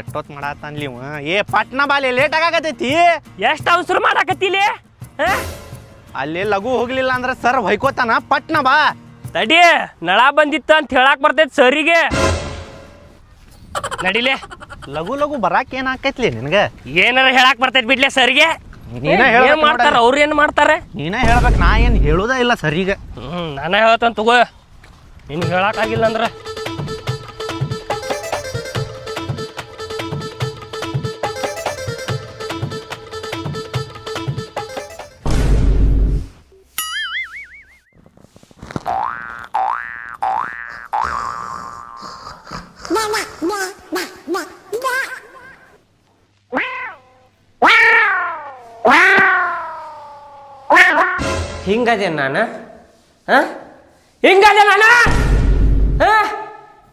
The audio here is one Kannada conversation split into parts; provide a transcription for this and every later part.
ಎಷ್ಟೊತ್ ಮಾಡತ್ತಾನ್ಲಿ ಇವ ಏ ಪಟ್ನ ಬಾಲೆ ಲೇಟ್ ಆಗಾಕತೈತಿ ಎಷ್ಟು ಅವಸರ ಮಾಡಾಕತ್ತಿಲಿ? ಅಲ್ಲಿ ಲಘು ಹೋಗ್ಲಿಲ್ಲ ಅಂದ್ರೆ ಸರ್ ಹೊಯ್ಕೋತಾನ ಪಟ್ನ ಬಾ. ತಡಿ ನಳ ಬಂದಿತ್ತು ಅಂತ ಹೇಳಾಕ್ ಬರ್ತೈತಿ ಸರಿಗೆ ನಡಿಲೆ. ಲಘು ಲಘು ಬರಾಕ್ ಏನ್ ಆಕೈತ್ಲಿ ನಿನಗ? ಏನಾರ ಹೇಳಾಕ್ ಬರ್ತೈತಿ ಬಿಡ್ಲೆ ಸರಿಗೆ? ನೀನ ಏನ್ ಮಾಡ್ತಾರ. ಅವ್ರು ಏನ್ ಮಾಡ್ತಾರೆ? ನೀನ ಹೇಳ್ಬೇಕು ನಾ ಏನ್ ಹೇಳುದ ಇಲ್ಲ ಸರಿಗ ಹ್ಮ್ ನಾನ ಹೇಳ್ತಾನ ತಗೋ. ನಿನ್ ಹೇಳಕ್ ಆಗಿಲ್ಲ ಅಂದ್ರ. ಹಿಂಗದೆ ನಾನು? ಹಾ? ಹಿಂಗದೆ ನಾನು? ಹಾಂ?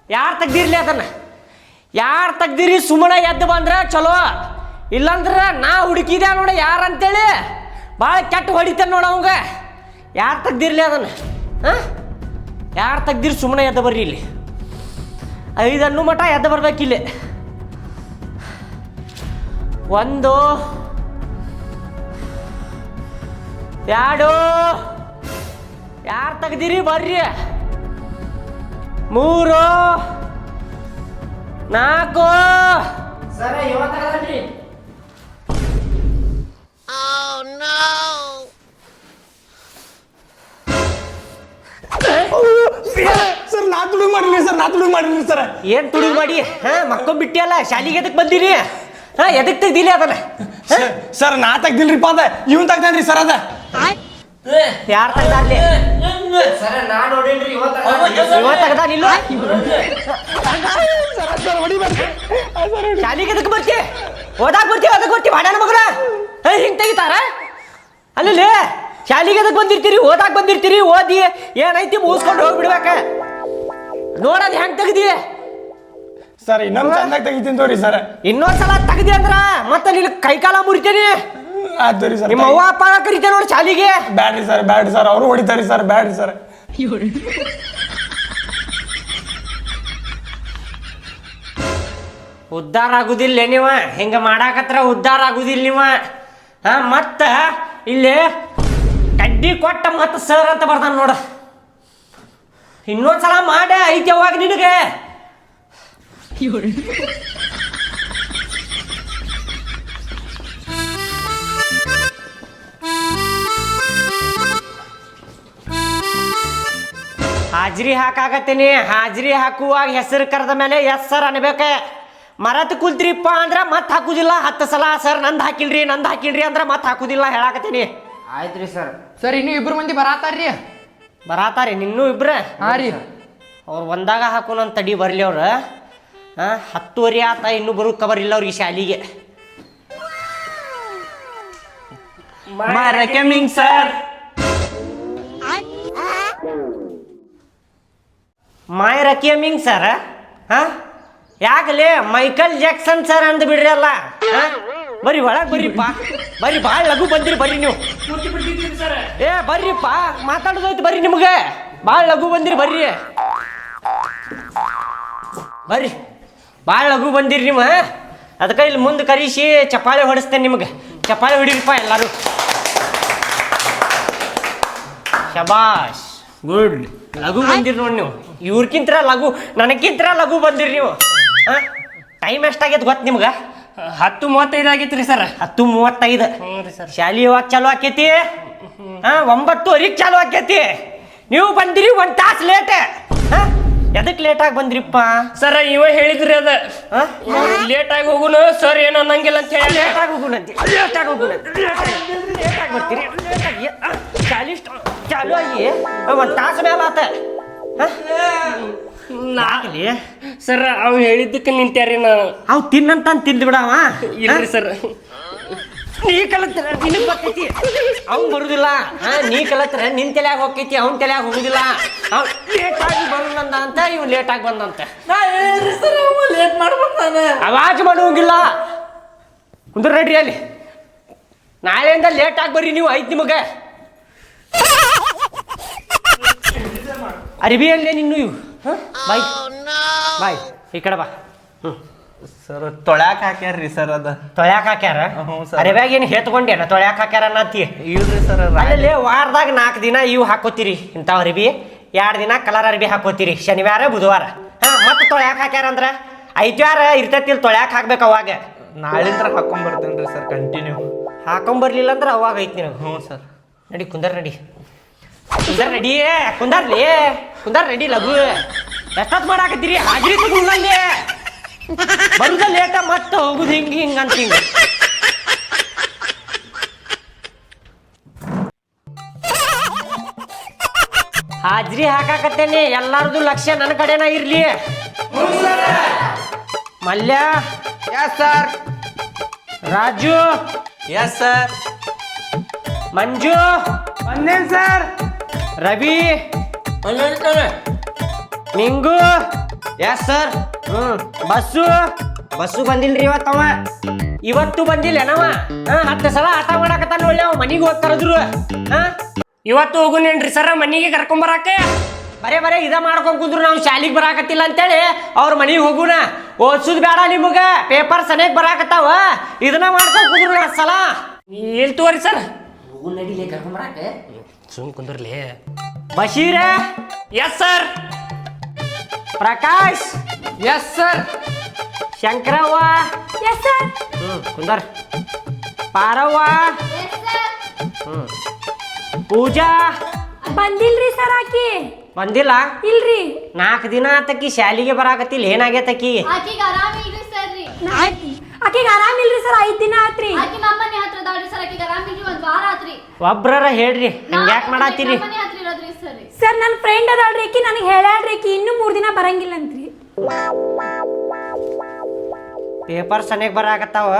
ಯಾರು ತೆಗ್ದಿರ್ಲಿ ಅದನ್ನ? ಯಾರು ತೆಗ್ದಿರಿ ಸುಮ್ಮನೆ ಎದ್ದು ಬಂದ್ರೆ ಚಲೋ? ಇಲ್ಲಾಂದ್ರೆ ನಾ ಹುಡುಕಿದೆ ನೋಡ ಯಾರಂತೇಳಿ? ಭಾಳ ಕೆಟ್ಟ ಹೊಡಿತೇನೆ ನೋಡ ಅವಂಗ. ಯಾರು ತೆಗ್ದಿರ್ಲಿ ಅದನ್ನ? ಹಾ? ಯಾರು ತೆಗ್ದಿರಿ ಸುಮ್ಮನೆ ಎದ್ದು ಬರ್ರಿ ಇಲ್ಲಿ? ಐದನ್ನು ಮಟ ಎದ್ದು ಬರ್ಬೇಕಿಲ್ಲಿ. ಒಂದು ಎರಡು ಯಾರು ತೆಗ್ದಿರಿ? ಬರ್ರಿ. ಮೂರು ನಾಲ್ಕು. ಸರ ನಾ ತುಡುಗ್ ಮಾಡಿರ್ಲಿ ಸರ್ ನಾ ತುಡುಗ್ ಮಾಡಿರ್ಲಿ ಸರ್. ಏನ್ ತುಡುಗ್ ಮಾಡಿ? ಹಾ ಮಕ್ಕೊಂಬಿಟ್ಟಿಯಲ್ಲ ಶಾಲಿಗೆ ಎದಕ್ ಬಂದಿರಿ? ಹಾ ಎದಕ್ ತೆಗ್ದಿಲ್ಲ ಅದನ್ನ? ಸರ್ ನಾ ತೆಗ್ದಿಲ್ರಿಪ್ಪ ಅದ ಇವನ್ ತೆಗ್ದಾನ್ರಿ ಸರ್ ಅದ. ಯಾರು ತೆಗ್ದಾರ್ಲಿ ಸರ ನಾ ನೋಡೇನ್ರಿ ಇವತ್ತು ತೆಗ್ದಾನಿಲ್ಲ ಶಾಲಿಗೆ ಎದಕ್ ಬರ್ತಿ? ಓದಾಕ್ ಬರ್ತಿ ಅದಕ್ಕೆ ಬರ್ತಿ ಮಾಡ್ಯಾನ ಮಗನ ಹೇ ಹಿಂಗ್ ತೆಗಿತಾರ? ಅಲ್ಲಿ ಶಾಲಿಗೆ ಎದಕ್ ಬಂದಿರ್ತೀರಿ? ಓದಾಕ್ ಬಂದಿರ್ತೀರಿ? ಓದಿ ಏನೈತಿ ಮುಗಿಸ್ಕೊಂಡು ಹೋಗ್ಬಿಡ್ಬೇಕ ನೋಡದ್ ಹೆಂಗ್ ತೆಗ್ದಿ? ಸರ್ ಇನ್ನೊಂದು ಚಂದಾಗಿ ತೆಗಿತೀನಿ ತೋರಿ ಸರ್. ಇನ್ನೊಂದ್ಸಲ ತೆಗ್ದಿ ಅಂದ್ರ ಮತ್ತೆ ನಿನ್ ಕೈಕಾಲ ಮುರಿತೇನಿ. ಆಯ್ತು ರೀ ಸರ್ ನಿಮ್ಮ ಅವ್ವ ಅಪ್ಪ ಕರಿತೇನೆ ನೋಡಿ ಶಾಲಿಗೆ. ಬ್ಯಾಡ್ರಿ ಸರ್ ಬ್ಯಾಡ್ರಿ ಸರ್ ಅವರು ಹೊಡಿತಾರಿ ಸರ್ ಬ್ಯಾಡ್ರಿ ಸರ್. ಉದ್ಧಾರ ಆಗುದಿಲ್ಲ ನೀವ ಹಿಂಗ ಮಾಡಾಕತ್ರ ಉದ್ಧಾರ ಆಗುದಿಲ್ಲ ನೀವ. ಹಾ ಮತ್ತ ಇಲ್ಲಿ ಕಡ್ಡಿ ಕೊಟ್ಟ ಮತ್ತ ಸರ್ ಅಂತ ಬರ್ತಾನ ನೋಡ. ಇನ್ನೊಂದ್ಸಲ ಮಾಡ ಐತಿ ಅವಾಗ ನಿನಗೆ. ಹಾಜ್ರಿ ಹಾಕಾಕತ್ತೀನಿ. ಹಾಜ್ರಿ ಹಾಕುವಾಗ ಹೆಸರು ಕರೆದ ಮೇಲೆ ಎಸ್ ಸರ್ ಅನ್ಬೇಕೆ. ಮರತ್ ಕುಲ್ತ್ರಿಪ್ಪ ಅಂದ್ರೆ ಮತ್ತೆ ಹಾಕುದಿಲ್ಲ. ಹತ್ತು ಸಲ ಸರ್ ನಂದ್ ಹಾಕಿಲ್ರಿ ನಂದು ಹಾಕಿಲ್ರಿ ಅಂದ್ರೆ ಮತ್ತೆ ಹಾಕುದಿಲ್ಲ ಹೇಳಾಕತ್ತೀನಿ. ಆಯ್ತ್ರಿ ಸರ್. ಸರ್ ಇನ್ನು ಇಬ್ರು ಮಂದಿ ಬರಾತಾರ್ರಿ ಬರಾತಾರಿ ನಿನ್ನೂ ಇಬ್ರ? ಹಾ ರೀ. ಅವ್ರು ಒಂದಾಗ ನನ್ನ ತಡಿ ಬರಲಿ ಅವ್ರ. ಹಾಂ ಹತ್ತುವರೆ ಆತ ಇನ್ನೂ ಬರೋ ಕಬರ್ ಇಲ್ಲ ಅವ್ರಿಗೆ ಶಾಲಿಗೆ. Mean sir? May coming sir, ಹಾ? ಯಾಕಲೇ ಮೈಕಲ್ ಜಾಕ್ಸನ್ ಸರ್ ಅಂದ್ ಬಿಡ್ರಿ ಅಲ್ಲ, ಹಾ? ಬರ್ರಿ ಒಳಗ್ ಬರ್ರಿಪ್ಪ ಬರ್ರಿ ಭಾಳ ಲಘು ಬಂದಿರಿ ಬರ್ರಿ ನೀವು. ಏ ಬರ್ರಿಪ್ಪ ಮಾತಾಡೋದೈತಿ ಬರ್ರಿ ನಿಮ್ಗೆ. ಭಾಳ ಲಘು ಬಂದಿರಿ ಬರ್ರಿ. ಬರ್ರಿ ಭಾಳ ಲಘು ಬಂದಿರಿ ನೀವು ಅದಕ್ಕೆ ಇಲ್ಲಿ ಮುಂದೆ ಕರೀಸಿ ಚಪ್ಪಾಳೆ ಹೊಡಿಸ್ತೇನೆ ನಿಮ್ಗೆ. ಚಪ್ಪಾಳೆ ಹೊಡೀರಿಪ್ಪ ಎಲ್ಲರೂ. ಶಬಾಷ್. ಗುಡ್ ಲಘು ಬಂದಿರಿ ನೋಡಿ ನೀವು. ಇವ್ರಕ್ಕಿಂತ ಲಘು ನನಕ್ಕಿಂತ ಲಘು ಬಂದಿರಿ ನೀವು. ಟೈಮ್ ಎಷ್ಟಾಗೈತೆ ಗೊತ್ತು ನಿಮ್ಗೆ? ಹತ್ತು ಮೂವತ್ತೈದು ಆಗೈತ್ರಿ ಸರ್. ಹತ್ತು ಮೂವತ್ತೈದು. ಶಾಲಿ ಯಾವಾಗ ಚಾಲು ಆಕೈತಿ? ಹಾಂ ಒಂಬತ್ತುವರೆಗೆ ಚಾಲು ಆಕೈತಿ. ನೀವು ಬಂದಿರಿ ಒಂದು ತಾಸು ಲೇಟ್ ಹಾ ಲೇಟ್ ಲೇಟಾಗಿ ಬಂದ್ರಿಪ್ಪ? ಸರ್ ಇವ ಹೇಳಿದ್ರಿ ಅದ. ಲೇಟ್ ಆಗಿ ಹೋಗುಣ ಸರ್ ಏನು ಅನ್ನಂಗಿಲ್ಲ ಅಂತ ಹೇಳಿ. ಲೇಟಾಗಿ ಹೋಗುಣ ಲೇಟಾಗಿ ಲೇಟ್ ಆಗಿ ಬರ್ತೀರಿ. ಲೇಟಾಗಿ ಚಾಲಿ ಸ್ಟ- ಚಾಲು ಆಗಿ ಒಂದು ತಾಸು ಮೇಲೆ ಆತ. ನಾಗಲಿ ಸರ್ ಅವ್ ಹೇಳಿದ್ದಕ್ಕೆ ನಿಂತ್ಯಾರಿ ನಾನು. ಅವ್ ತಿನ್ನಂತ ತಿಂದ್ಬಿಡವ. ಇಲ್ರಿ ಸರ್. ನೀ ಕಲತ್ರ ನಿನ್ನ ಬರ್ತೈತಿ ಅವ್ನ್ ಬರುದಿಲ್ಲ. ಹಾ ನೀ ಕಲತ್ರ ನಿನ್ ತಲೆಯಾಗ ಹೋಗ್ತೈತಿ ಅವ್ನ ತಲೆಯಾಗ ಹೋಗುದಿಲ್ಲ. ಅವ್ ಲೇಟ್ ಆಗಿ ಬಂದ ಅಂತ ಇವ್ ಲೇಟ್ ಆಗಿ ಬಂದಂತೆ. ಲೇಟ್ ಮಾಡ್ಬೇಕು ಅವಾಜ್ ಮಾಡುವಂಗಿಲ್ಲ. ಕುಂದ್ರ ನಡ್ರಿ ಅಲ್ಲಿ. ನಾಳೆಯಿಂದ ಲೇಟ್ ಆಗಿ ಬರ್ರಿ ನೀವು ಐತಿ ನಿಮಗೆ. ಅರಿಬಿ ಅಲ್ಲೇ ನಿನ್ನು ಇವು. ಹ? ಬಾಯ್. ಬಾಯ್ ಈ ಕಡೆ ಬಾ. ಹ್ಞೂ ಸರ್ ತೊಳ್ಯಾಕ ಹಾಕ್ಯಾರ್ರಿ ಸರ್ ಅದ. ತೊಳ್ಯಾಕ ಹಾಕ್ಯಾರ? ಹ್ಞೂ ಸರ್. ಅರೆಬ್ಯಾಗ ಏನು ಹೇತ್ಕೊಂಡೇನ ತೊಳ್ಯಾಕ ಹಾಕ್ಯಾರ ಅನ್ನತ್ತಿ. ಇಲ್ರಿ ಸರ್ ಅಲ್ಲಿ ವಾರದಾಗ ನಾಲ್ಕು ದಿನ ಇವು ಹಾಕೋತೀರಿ ಇಂಥ ಅರಿವಿ. ಎರಡು ದಿನ ಕಲರ್ ಅರಿಬಿ ಹಾಕೋತೀರಿ ಶನಿವಾರ ಬುಧವಾರ. ಹಾ ಮತ್ತೆ ತೊಳ್ಯಾಕ ಹಾಕ್ಯಾರ ಅಂದ್ರ? ಐತಿವಾರ ಇರ್ತೈತಿ ಇಲ್ಲಿ ತೊಳ್ಯಾಕ ಹಾಕ್ಬೇಕು ಅವಾಗ. ನಾಳಿಂದ್ರ ಹಾಕೊಂಡ್ ರೀ ಸರ್ ಕಂಟಿನ್ಯೂ ಹಾಕೊಂಬರ್ಲಿಲ್ಲ ಅಂದ್ರೆ ಅವಾಗ ಐತಿ ನಿನಗೆ. ಹ್ಞೂ ಸರ್. ನಡಿ ಕುಂದರ್ ನಡಿ. ಕುಂದರ್ ನಡಿ ಕುಂದರ್ಲಿ ಕುಂದರ್ ನಡಿ ಲಘು. ಎಷ್ಟೊತ್ತು ಮಾಡಾಕತ್ತೀರಿ? ಹಾಜರಿ ತಗೊಂಡಲ್ಲಿ ಬರುದ ಲೇಟ ಮತ್ತೆ ಹೋಗುದು ಹಿಂಗ ಹಿಂಗ ಅಂತ ಹಿಂಗ ಹಾಜ್ರಿ ಹಾಕಾಕತ್ತೇನೆ ಎಲ್ಲಾರ್ದು ಲಕ್ಷ್ಯ ನನ್ನ ಕಡೆನ ಇರ್ಲಿ. Mallya. Yes sir Raju. Yes sir Manju. ಬಂದೇನ್ sir Ravi. Ningu. Yes sir hmm bus? Bus ಬಂದಿಲ್ರಿ ಇವತ್ತವ ಇವತ್ತು ಬಂದಿಲ್ಲ ಏನವ? ಹತ್ತು ಸಲ ಆಟ ಮಾಡಾಕತ್ತಾನ ಒಳ್ಳೆ ಅವ ಮನಿಗೆ ಹೋಗಿ ಕರೆದ್ರು. ಹಾ? ಇವತ್ತು ಹೋಗುನೇನ್ರಿ ಸರ ಮನಿಗೆ ಕರ್ಕೊಂಬರಾಕ ಬರೇ ಬರೇ ಇದ ಮಾಡ್ಕೊಂಡ್ ಕುಂದ್ರು ನಾವು ಶಾಲಿಗೆ ಬರಾಕತ್ತಿಲ್ಲ ಅಂತೇಳಿ ಅವ್ರ ಮನಿಗೆ ಹೋಗುಣ ಓದ್ಸುದ್ ಬೇಡ ನಿಮಗ ಪೇಪರ್ ಸನೇಕ್ ಬರಾಕತ್ತಾವ. ಇದನ್ನ ಮಾಡ್ಕೊಂಡ್ ಕುಂದ್ರು ಹತ್ತು ಸಲ ಎಲ್ಲಿ ತೋರಿ ಸರ್. ಸುಮ್ ಕುಂದ್ರಲಿ. Bashira? Yes sir. Prakash? Yes sir Shankaravva. Yes sir ಹ್ಞೂ ಕುಂದರ್. ಪಾರವ್ವ. ಹ್ಞೂ ಪೂಜಾ. ಬಂದಿಲ್ರಿ ಸರ್ ಆಕಿ? ಬಂದಿಲ್ಲ? ಇಲ್ರಿ. ನಾಲ್ಕು ದಿನ ಆತಕಿ ಶಾಲಿಗೆ ಬರಾಕತ್ತಿಲ್ಲ ಏನಾಗೈತಕಿ? ಆಕಿಗೆ ಆರಾಮ ಇಲ್ರಿ ಸರ್ ರೀ. ಆಕಿಗೆ ಆರಾಮ್ ಇಲ್ರಿ ಸರ್ ಐದು ದಿನ ಆತ್ರಿ. ಆಕಿ ನಮ್ಮನೆ ಹತ್ರ ಅದಾಳ್ರಿ ಸರ್ ಆಕಿಗೆ ಆರಾಮ ಇಲ್ರಿ ಒಂದ್ ವಾರ ಆತ್ರಿ. ಒಬ್ರರ ಹೇಳ್ರಿ ಯಾಕೆ ಮಾಡತ್ತೀರಿ? ನಮ್ಮನೆ ಹತ್ರ ಇರೋದ್ರಿ ಸರ್ ಸರ್ ನನ್ನ ಫ್ರೆಂಡ್ ಅದಾಳ್ರಿ ಆಕಿ ನನಗೆ ಹೇಳ್ಯಾಳ್ರಿ ಆಕಿ ಇನ್ನೂ ಮೂರು ದಿನ ಬರಂಗಿಲ್ಲ ಅಂತ್ರಿ ಪೇಪರ್ ಸನಿಗೆ ಬರಾಕತ್ತಾವ?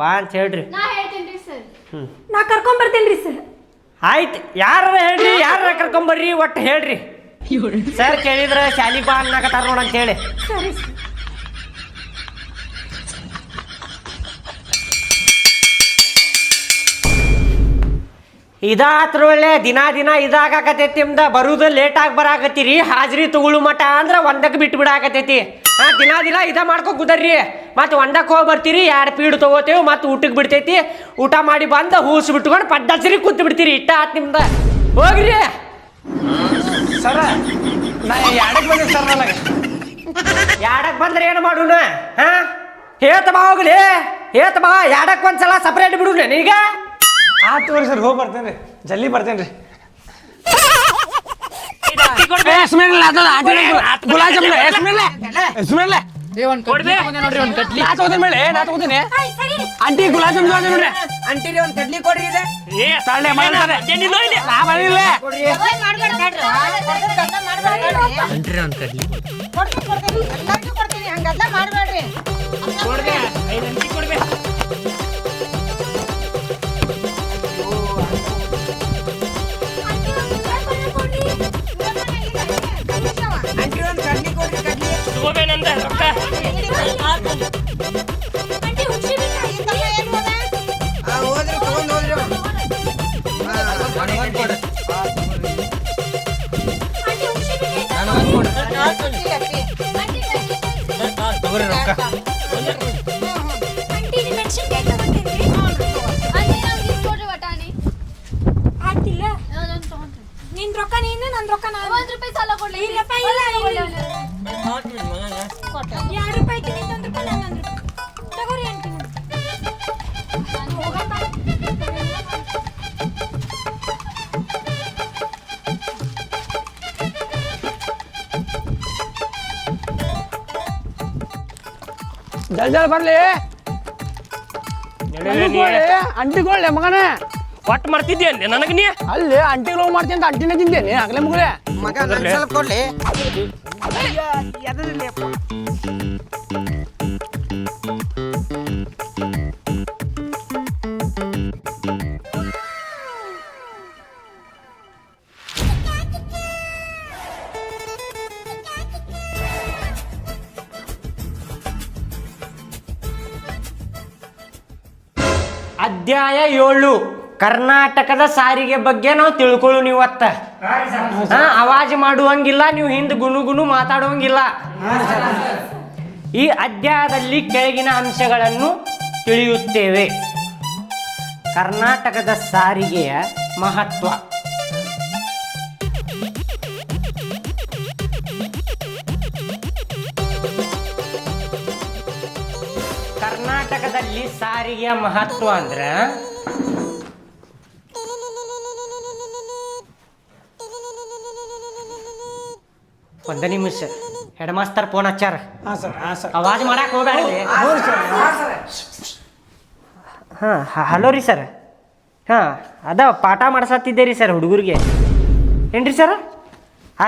ಬಾ ಅಂತ ಹೇಳ್ರಿ. ನಾ ಹೇಳ್ತೀನಿ ಸರ್. ನಾ ಕರ್ಕೊಂಡ್ ಬರ್ತೀನಿ ಸರ್. ಆಯ್ತು. ಯಾರ ಹೇಳ್ರಿ? ಯಾರ ಕರ್ಕೊಂಬರ್ರಿ? ಒಟ್ಟು ಹೇಳ್ರಿ. ಸರ್ ಕೇಳಿದ್ರೆ ಶಾಲಿ ಬಾ ಅನ್ನಕತ್ತಾರ ನೋಡಂತ ಹೇಳಿ. ಸರಿ ಸರ್. ಇದಾತ್ರ ದಿನಾ ದಿನ ಇದಾಗಕತೈತಿ ನಿಮ್ದ ಬರುದು ಲೇಟ್ ಆಗಿ ಬರಾಕತ್ತೀರಿ. ಹಾಜರಿ ತಗೊಳು ಮಟ ಅಂದ್ರೆ ಒಂದಕ್ಕೆ ಬಿಟ್ಟು ಬಿಡಾಕತೈತಿ. ಹಾ ದಿನ ದಿನ ಇದ ಮಾಡ್ಕೊ ಕುದರ್ರಿ. ಮತ್ತೆ ಒಂದಕ್ಕೆ ಹೋಗಿ ಬರ್ತೀರಿ ಎರಡು ಪೀಡು ತಗೋತೇವೆ ಮತ್ತೆ ಊಟಕ್ಕೆ ಬಿಡ್ತೈತಿ. ಊಟ ಮಾಡಿ ಬಂದು ಹೂಸ್ ಬಿಟ್ಕೊಂಡು ಪಡ್ಡಸರಿ ಕೂತ್ ಬಿಡ್ತೀರಿ. ಇಟ್ಟ ಆತ್ ನಿಮ್ದ. ಹೋಗ್ರಿ. ಸರ ನಾ ಎರಡಕ್ಕೆ ಬಂದೆ ಸರ್ ನನಗೆ. ಎರಡಕ್ಕೆ ಬಂದ್ರೆ ಏನು ಮಾಡೋಣ ಹಾ? ಹೇತ ಬಾ ಹೋಗ್ಲಿ. ಹೇಳ್ತ ಬಾ ಯಾಡಕ್ ಒಂದ್ಸಲ ಸಪ್ರೇಟ್ ಬಿಡೋಣ ಈಗ ಆತು ತೋರಿ ಸರ್ ಹೋಗಿ ಬರ್ತೇನೆ ರೀ. ಜಲ್ದಿ ಬರ್ತೇನೆ ರೀ. ಗುಲಾಬ್ ಜಾಮೂನ್. ಎಸ್ಮೇಲೆ ಎಸ್ಮೇಲೆ ಏ ಒಂದ್ ಕಡ್ಲಿ ತಗೊಂಡೆ ನೋಡ್ರಿ ಒಂದ್ ಕಡ್ಲಿ. ನಾ ತಗೋತೀನಿ ಮೇಲೆ ನಾ ತಗೋತೀನಿ. ಆಂಟಿ ಗುಲಾಬ್ ಜಾಮೂನ್ ತಗೋತೀನಿ ನೋಡ್ರಿ. ಅಂಟಿರಿ ಒಂದ್ ಕಡ್ಲಿ ಕೊಡ್ರಿ ಇದೆ. ಏ ಮಾಡ್ತಾರೆ. ನಾ ಕಡ್ಲಿ ಕೊಡ್ತೀನಿ ಹಂಗಲ್ಲ ಮಾಡ್ಬೇಡ್ರಿ. ಕೊಡ್ಬೇ ಐದು ಅಂಟಿ ಕೊಡ್ಬೇ ಕಡ್ಲಿ ತಗೋಬೇನಂದ ರೊಕ್ಕ ಆ, ಹೋದ್ರಿ ತಗೊಂಡ್ ಹೋದ್ರಿ ಅವ್ರು. ಹಾಕ್ತೀನಿ ಅಪ್ಪಿ. ತಗೋರಿ ರೊಕ್ಕ ಜಲ್ ಜಲ್ ಬರ್ಲಿ. ಅಂಟಿಕೊಳ್ಳೆ ಮಗನ. ಒಟ್ಟು ಮಾಡ್ತಿದ್ದೆ ನನಗೆ ನೀ? ಅಲ್ಲಿ ಅಂಟಿಗಳು ಮಾಡ್ತೀನಿ ಅಂತ ಅಂಟಿನೇ ತಿಂತೇನೆ ಆಗಲೇ ಮಗಳೇ ಮಗ ನನ್ ಸ್ವಲ್ಪ ಕೊಡ್ಲಿ. ಅಧ್ಯಾಯ ಏಳು. ಕರ್ನಾಟಕದ ಸಾರಿಗೆ ಬಗ್ಗೆ ನಾವು ತಿಳ್ಕೊಳ್ಳು ಅತ್ತ ಹಾ, ಅವಾಜ್ ಮಾಡುವಂಗಿಲ್ಲ, ನೀವು ಹಿಂದ್ ಗುನುಗುನು ಗುನು ಮಾತಾಡುವಂಗಿಲ್ಲ. ಈ ಅಧ್ಯಾಯದಲ್ಲಿ ಕೆಳಗಿನ ಅಂಶಗಳನ್ನು ತಿಳಿಯುತ್ತೇವೆ. ಕರ್ನಾಟಕದ ಸಾರಿಗೆಯ ಮಹತ್ವ. ಕರ್ನಾಟಕದಲ್ಲಿ ಸಾರಿಗೆಯ ಮಹತ್ವ ಅಂದ್ರೆ? ಒಂದ ನಿಮಿಷ. ಹೆಡ್ ಮಾಸ್ತರ್ ಫೋನ್ ಹಚ್ಚಾರ? ಹಾಂ ಸರ್ ಹಾಂ ಸರ್. ಅವಾಜ್ ಮಾಡಕ್ ಹೋಗ್ಬೇಡ್ರಿ ಹಾ ಸರ್ ಹಾಂ ಹಲೋ ರೀ ಸರ್. ಹಾಂ ಅದ ಪಾಠ ಮಾಡ್ಸತ್ತಿದ್ದೆ ರೀ ಸರ್ ಹುಡುಗರಿಗೆ. ಏನ್ರಿ ಸರ್?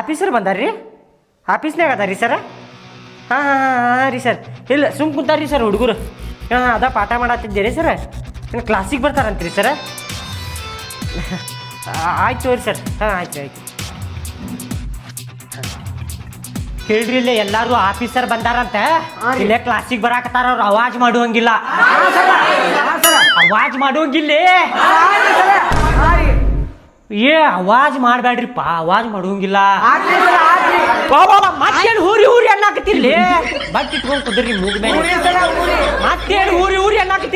ಆಫೀಸರ್ ಬಂದಾರ್ರಿ? ಆಫೀಸ್ನಾಗ ಅದ ರೀ ಸರ್ ಹಾಂ ಹಾಂ ಹಾಂ ಹಾಂ ರೀ ಸರ್. ಇಲ್ಲ ಸುಮ್ ಕುಂತಾರ್ರಿ ಸರ್ ಹುಡುಗರು. ಹಾಂ ಅದ ಪಾಠ ಮಾಡತ್ತಿದ್ದೀರಿ ಸರ್. ಏನು ಕ್ಲಾಸಿಗೆ ಬರ್ತಾರಂತ್ರಿ ಸರ್. ಆಯ್ತು ತೋರಿ ಸರ್. ಹಾಂ ಆಯ್ತು ಆಯ್ತು. ಹೇಳ್ರಿ ಇಲ್ಲೇ ಎಲ್ಲಾರು ಆಫೀಸರ್ ಬಂದಾರಂತೆ. ಇಲ್ಲೇ ಕ್ಲಾಸಿಗೆ ಬರಾಕತ್ತಾರ ಅವ್ರು ಅವಾಜ್ ಮಾಡುವಂಗಿಲ್ಲ. ಅವಾಜ್ ಮಾಡುವಂಗಿಲ್ಲ. ಏ ಅವಾಜ್ ಮಾಡ್ಬೇಡ್ರಿಪ್ಪ ಅವಾಜ್ ಮಾಡುವಂಗಿಲ್ಲ. ಮತ್ತೇನು ಹೂರಿ ಹೂರಿ ಅನ್ನಾಕತ್ತಿರ್ಲಿ. ಬಟ್ ಇಟ್ಕೊಂಡ್ ಕುದ್ರಿ ಮೂಗ್ ಮೇಲೆ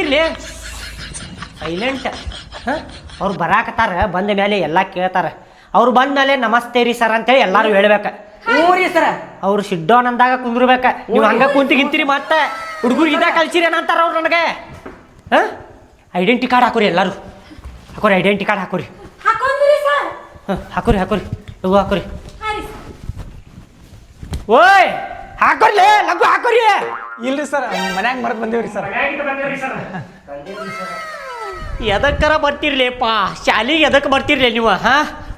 ಮತ್ತೇನು ಸೈಲೆಂಟ್ ಹಾಂ? ಅವ್ರು ಬರಾಕತ್ತಾರ ಬಂದ ಮೇಲೆ ಎಲ್ಲ ಕೇಳ್ತಾರೆ. ಅವ್ರು ಬಂದ ಮೇಲೆ ನಮಸ್ತೆ ರೀ ಸರ್ ಅಂತೇಳಿ ಎಲ್ಲರೂ ಹೇಳ್ಬೇಕ. ಊರಿ ಸರ. ಅವ್ರು ಸಿಡ್ಡೋನ್ ಅಂದಾಗ ಕುಂದ್ರಬೇಕ. ನೀವು ಹಂಗ ಕುಂತಿ ಗಿಂತೀರಿ ಮತ್ತೆ? ಹುಡುಗರು ಇದ ಕಲ್ಸಿರಿ ಏನಂತಾರ ಅವ್ರು ನನಗೆ. ಹಾಂ? ಐಡೆಂಟಿ ಕಾರ್ಡ್ ಹಾಕೋರಿ ಎಲ್ಲರೂ. ಹಾಕೋರಿ ಐಡೆಂಟಿ ಕಾರ್ಡ್ ಹಾಕೋರಿ. ಹಾಂ ಹಾಕೋರಿ ಹಾಕೋರಿ. ಲಘು ಹಾಕೋರಿ. ಓಯ್ ಹಾಕೋಲೇ ಲಘು ಹಾಕೋರಿ. ಇಲ್ರಿ ಸರ್ ಮನ್ಯಾಗ ಮರೆತು ಬಂದೇವ್ರಿ ಸರ್. ಎದಕ್ಕರ ಬರ್ತಿರ್ಲಿಪ್ಪ ಶಾಲಿಗೆ ಎದಕ್ಕೆ ಬರ್ತಿರ್ಲಿ ನೀವು ಹಾ?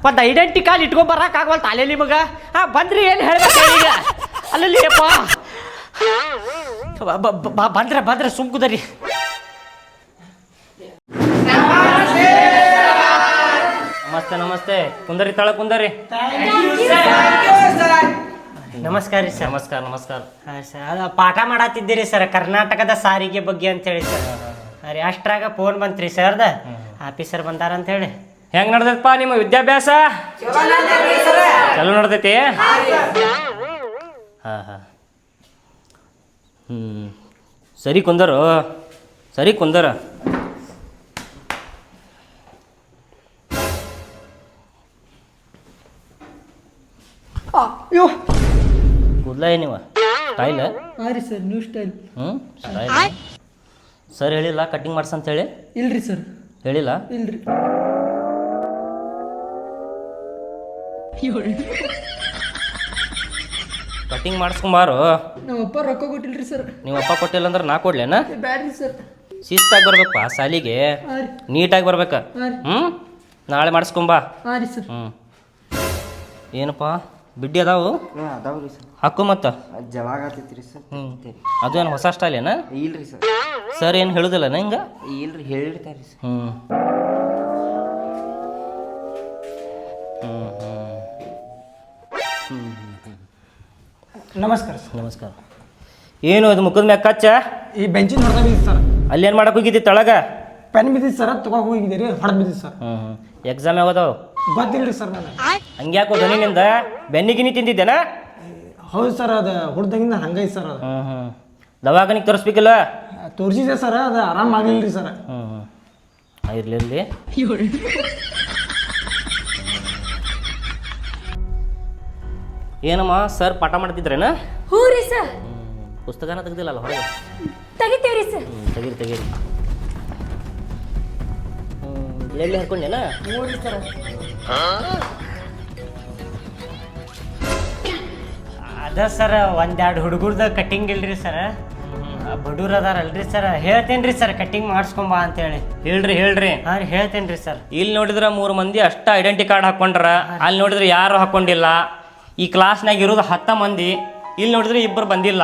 ಒಂದು ಐಡೆಂಟಿ ಕಾಲ್ ಇಟ್ಕೊಂಡ್ ಬರಕ್ ಆಗವಲ್ ತಾಲೆ ನಿಮಗ? ಹಾ ಬಂದ್ರಿ ಏನು ಹೇಳ್ಬೇಕು ಈಗ? ಅಲ್ಲಲ್ಲಿಯಪ್ಪ. ಬಂದ್ರ ಬಂದ್ರೆ ಬಂದ್ರೆ ಸುಮ್ಕುದರಿ. ನಮಸ್ತೆ ನಮಸ್ತೆ. ಕುಂದರಿ ತಳ ಕುಂದರಿ. ನಮಸ್ಕಾರ ರೀ ಸರ್. ನಮಸ್ಕಾರ ನಮಸ್ಕಾರ. ಹಾಂ ಸರ್ ಅದು ಪಾಠ ಮಾಡತ್ತಿದ್ದೀರಿ ಸರ್ ಕರ್ನಾಟಕದ ಸಾರಿಗೆ ಬಗ್ಗೆ ಅಂತೇಳಿ ಸರ್. ಅರೆ ರೀ ಅಷ್ಟ್ರಾಗ ಫೋನ್ ಬಂತ್ರಿ ಸರ್ದ ಆಫೀಸರ್ ಬಂದಾರ ಅಂತ ಹೇಳಿ ಹೆಂಗ್ ನಡ್ದೈತಪ್ಪ ನಿಮ್ಮ ವಿದ್ಯಾಭ್ಯಾಸ? ಚಲೋ ನಡ್ದೈತಿ? ಹಾ ಹಾ ಹ್ಮ್. ಸರಿ ಕುಂದರು? ಸರಿ ಕುಂದರ? ಕೂದ್ಲ ಏನಿವ ಸ್ಟೈಲ್ ಹಾಂ ರೀ ಸರ್ ನ್ಯೂ ಸ್ಟೈಲ್ ಹ್ಞೂ ಸ್ಟೈಲ್ ಸರ್ ಹೇಳಿಲ್ಲ ಕಟ್ಟಿಂಗ್ ಮಾಡ್ಸಂತ ಹೇಳಿ ಇಲ್ರಿ ಸರ್. ಹೇಳಿಲ್ಲ? ಇಲ್ರಿ. ಕಟ್ಟಿಂಗ್ ಮಾಡಿಸ್ಕೊಂಬಾರು? ನಮ್ಮ ಅಪ್ಪ ರೊಕ್ಕ ಕೊಟ್ಟಿಲ್ರಿ ಸರ್. ನೀವು ಅಪ್ಪ ಕೊಟ್ಟಿಲ್ಲ ಅಂದ್ರೆ ನಾ ಕೊಡ್ಲೇನ? ಬ್ಯಾಡ್ರಿ ಸರ್. ಶಿಸ್ತಾಗಿ ಬರ್ಬೇಕಪ್ಪ ಸಾಲಿಗೆ. ಹಾಂ ರೀ. ನೀಟಾಗಿ ಬರ್ಬೇಕು. ಹಾ ರೀ. ಹ್ಞೂ ನಾಳೆ ಮಾಡಿಸ್ಕೊಂಬಾ. ಹಾಂ ರೀ ಸರ್. ಹ್ಞೂ ಏನಪ್ಪ? ಬಿಡ್ಡಿ ಅದಾವು? ಅದಾವ್ರಿ ಸರ್. ಹಾಕು ಮತ್ತ. ಜವಾಗ ಆತೈತ್ರಿ ಸರ್. ಹ್ಞೂ ಅದು ಏನು ಹೊಸ ಸ್ಟೈಲ್ ಏನ? ಇಲ್ರಿ ಸರ್. ಸರ್ ಏನು ಹೇಳುದಿಲ್ಲ ಹಿಂಗೆ? ಇಲ್ರಿ ಹೇಳಿರ್ತಾರೆ ಸರ್. ಹ್ಞೂ ಹ್ಞೂ ಹ್ಞೂ ನಮಸ್ಕಾರ ಸರ್. ನಮಸ್ಕಾರ. ಏನು ಅದು ಮುಖದ ಮ್ಯಾಗ ಕಚ್ಚ? ಈ ಬೆಂಚಿನ ಹೊಡೆದ ಬಿದ್ದಿತ್ತು ಸರ್. ಅಲ್ಲೇನು ಮಾಡಕ್ಕೆ ಹೋಗಿದ್ದಿ ತಳಗ? ಪೆನ್ ಬಿದ್ದಿತ್ತು ಸರ್ ತಗೋ ಹೋಗಿದ್ದೀರಿ ಹೊಡೆದು ಬಿದ್ದಿತ್ತು ಸರ್. ಹ್ಞೂ ಹ್ಞೂ ಎಕ್ಸಾಮ್ ಯಾವ್ದಾವು ಗೊತ್ತಿಲ್ರಿ ಸರ್ ನಾನು ಹಂಗ್ಯಾಕೋ ಧ್ವನಿನಿಂದ ಬೆನ್ನಿಗಿನಿ ತಿಂದಿದ್ದೇನ? ಹೌದು ಸರ್ ಅದು ಹುಡ್ದಾಗಿಂದ ಹಂಗೈತೆ ಸರ್ ಅದು. ಹ್ಞೂ ದವಾಖಾನಿಗೆ ತೋರಿಸ್ಬೇಕಿಲ್ಲ? ತೋರಿಸಿದೆ ಸರ್ ಅದು ಆರಾಮ ಆಗಲಿಲ್ಲ ರೀ ಸರ್ ಹ್ಞೂ ಹ್ಞೂ ಇರಲಿ ಇರಲಿ. ಏನಮ್ಮ ಸರ್ ಪಾಠ ಮಾಡ್ತಿದ್ರೇನ? ಹ್ಞೂ ರೀ ಸರ್. ಪುಸ್ತಕನ ತೆಗ್ದಿಲ್ಲಲ್ಲ ಹೊರಗೆ? ತೆಗಿತೀವ್ರಿ ಸರ್. ಹ್ಮ್, ತೆಗೀರಿ ತೆಗೀರಿ. ಹ್ಞೂ ಎಲ್ಲಿ ಹಾಕೊಂಡೇನ? ಅದ ಸರ್ ಒಂದೆರಡು ಹುಡುಗರ್ದ ಕಟಿಂಗ್ ಇಲ್ರಿ ಸರ್. ಬಡೂರ್ ಅದಾರಲ್ರಿ ಸರ್. ಹೇಳ್ತೇನ್ರಿ ಸರ್ ಕಟ್ಟಿಂಗ್ ಮಾಡಿಸ್ಕೊಂಬಾ ಅಂತೇಳಿ. ಹೇಳ್ರಿ ಹೇಳ್ರಿ. ಹಾಂ ರೀ ಹೇಳ್ತೇನ್ರಿ ಸರ್. ಇಲ್ಲಿ ನೋಡಿದ್ರೆ ಮೂರು ಮಂದಿ ಅಷ್ಟ ಐಡೆಂಟಿ ಕಾರ್ಡ್ ಹಾಕೊಂಡ್ರ. ಅಲ್ಲಿ ನೋಡಿದ್ರೆ ಯಾರು ಹಾಕೊಂಡಿಲ್ಲ. ಈ ಕ್ಲಾಸ್ನಾಗ ಇರೋದು ಹತ್ತ ಮಂದಿ. ಇಲ್ಲಿ ನೋಡಿದ್ರೆ ಇಬ್ಬರು ಬಂದಿಲ್ಲ.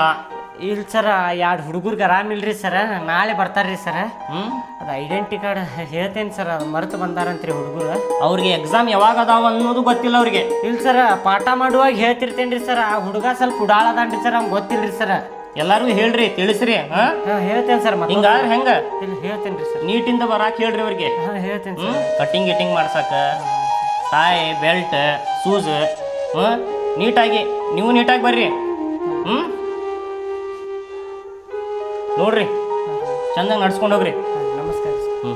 ಇಲ್ಲ ಸರ್ ಎರಡು ಹುಡುಗರ್ಗೆ ಆರಾಮಿಲ್ರಿ ಸರ್? ನಾಳೆ ಬರ್ತಾರ್ರಿ ಸರ್. ಹ್ಞೂ ಅದು ಐಡೆಂಟಿ ಕಾರ್ಡ್ ಹೇಳ್ತೇನೆ ಸರ್ ಅದು ಮರೆತು ಬಂದಾರಂತ್ರಿ ಹುಡುಗರು. ಅವ್ರಿಗೆ ಎಕ್ಸಾಮ್ ಯಾವಾಗ ಅದಾವ ಅನ್ನೋದು ಗೊತ್ತಿಲ್ಲ ಅವ್ರಿಗೆ. ಇಲ್ಲ ಸರ್ ಪಾಠ ಮಾಡುವಾಗ ಹೇಳ್ತಿರ್ತೇನ್ರಿ ಸರ್ ಆ ಹುಡುಗ ಸ್ವಲ್ಪ ಉಡಾಳದಾನ್ರಿ ಸರ್ ಅವ್ನು ಗೊತ್ತಿಲ್ರಿ ಸರ್. ಎಲ್ಲಾರು ಹೇಳ್ರಿ ತಿಳಿಸ್ರಿ ಹಾಂ? ಹಾಂ ಹೇಳ್ತೇನೆ ಸರ್ ಮತ್ತೆ ಹಿಂಗಾದ್ರೆ ಹೆಂಗ? ಇಲ್ಲ ಹೇಳ್ತೇನೆ ಸರ್. ನೀಟಿಂದ ಬರಾಕ್ ಹೇಳ್ರಿ ಅವ್ರಿಗೆ. ಹಾಂ ಹೇಳ್ತೇನೆ ಹ್ಞೂ ಸರ್ ಕಟ್ಟಿಂಗ್ ಗಿಟ್ಟಿಂಗ್ ಮಾಡ್ಸಕ್ಕ ತಾಯಿ ಬೆಲ್ಟ್ ಶೂಸ್ ಹ್ಞೂ ನೀಟಾಗಿ ನೀವು ನೀಟಾಗಿ ಬರ್ರಿ. ಹ್ಞೂ ನೋಡ್ರಿ. ಚಂದ ನಡ್ಸ್ಕೊಂಡು ಹೋಗ್ರಿ. ನಮಸ್ಕಾರ ಹ್ಞೂ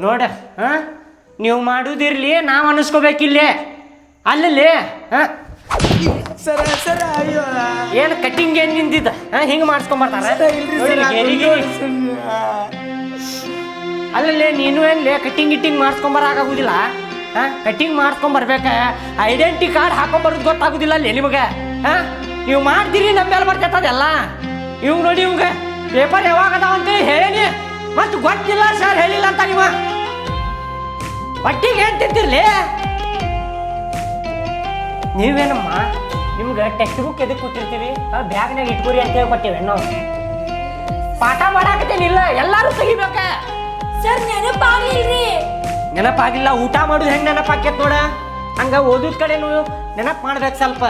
ನೋಡ ಹಾ? ನೀವು ಮಾಡುದಿರ್ಲಿ ನಾವು ಇಲ್ಲಿ ಅಲ್ಲಲ್ಲಿ ಹಾ? ಸರ ಸರ ಅಯ್ಯೋ. ಏನು ಕಟಿಂಗ್ ಏನು ನಿಂದಿದ್ದ? ಹಾಂ ಹಿಂಗೆ ಮಾಡಿಸ್ಕೊಂಬರ್ತಾರೆ ಅಲ್ಲಲ್ಲಿ ನೀನು ಏನ್ಲೇ ಕಟಿಂಗ್ ಗಿಟ್ಟಿಂಗ್ ಮಾಡಿಸ್ಕೊಂಬರಾಗುದಿಲ್ಲ ಕಟಿಂಗ್ ಮಾಡಿಸ್ಕೊಂಬರ್ಬೇಕ ಐಡೆಂಟಿ ಕಾರ್ಡ್ ಹಾಕೊಂಬರೋದು ಗೊತ್ತಾಗುದಿಲ್ಲ ಅಲ್ಲಿ ನಿಮಗೆ? ಹಾ ನೀವು ಮಾಡ್ತೀರಿ ನಮ್ಮ ಮೇಲೆ ಬರ್ತೈತದೆಲ್ಲ ಇವ್ ನೋಡಿ ಇವಂಗ ಪೇಪರ್ ಯಾವಾಗ ಅದಾವ ಅಂತೇಳಿ ಹೇಳೇನಿ. ಮತ್ತು ಗೊತ್ತಿಲ್ಲ ಸರ್ ಹೇಳಿಲ್ಲ ಅಂತ ನೀವ. ಒಟ್ಟಿಗೆ ಏನ್ ತಿಂತಿರ್ಲಿ? ನೀವೇನಮ್ಮ, ನಿಮ್ಗೆ ಟೆಕ್ಸ್ಟ್ ಬುಕ್ ಎದಕ್ಕೆ ಕೊಟ್ಟಿರ್ತೀವಿ ಬ್ಯಾಗ್ನಾಗ ಇಟ್ಕೊರಿ ಅಂತೇಳಿ ಕೊಟ್ಟಿವಿ ನಾವು ಪಾಠ ಮಾಡಾಕತ್ತೇನಿಲ್ಲ ಎಲ್ಲರೂ ತೆಗಿಬೇಕ. ಸರ್ ನೆನಪಾಗ್ಲಿಲ್ರಿ. ನೆನಪಾಗಿಲ್ಲ ಊಟ ಮಾಡೋದು ಹೆಂಗ್ ನೆನಪಾಕೇತ್ ನೋಡ? ಹಂಗ ಓದೋದ್ ಕಡೆನು ನೆನಪು ಮಾಡ್ಬೇಕು ಸ್ವಲ್ಪ.